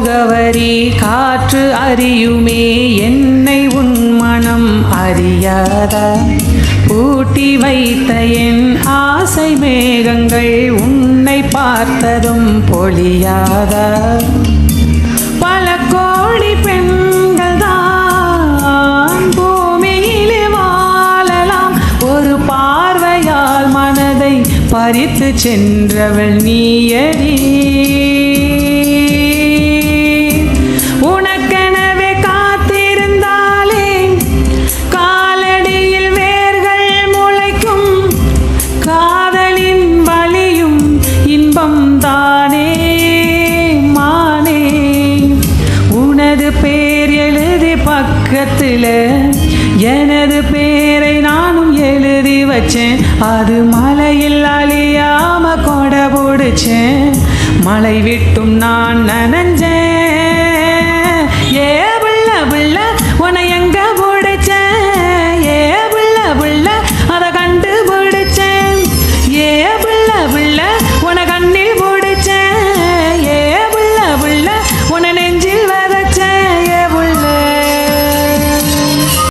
முகவரி காற்று அறியுமே என்னை உன் மனம் அறியாதா. பூட்டி வைத்த என் ஆசை மேகங்கள் உன்னை பார்த்ததும் பொழியாதா. பல கோடி பெண்கள் தான் பூமியிலே வாழலாம். ஒரு பார்வையால் மனதை பறித்து சென்றவள் நீயடி. தானே மானே. உனது பேர் எழுதி பக்கத்தில் எனது பேரை நானும் எழுதி வச்சேன். அது மலையில் அழியாம கொடை பிடிச்சேன். மழை விட்டும் நான் நனஞ்சேன்.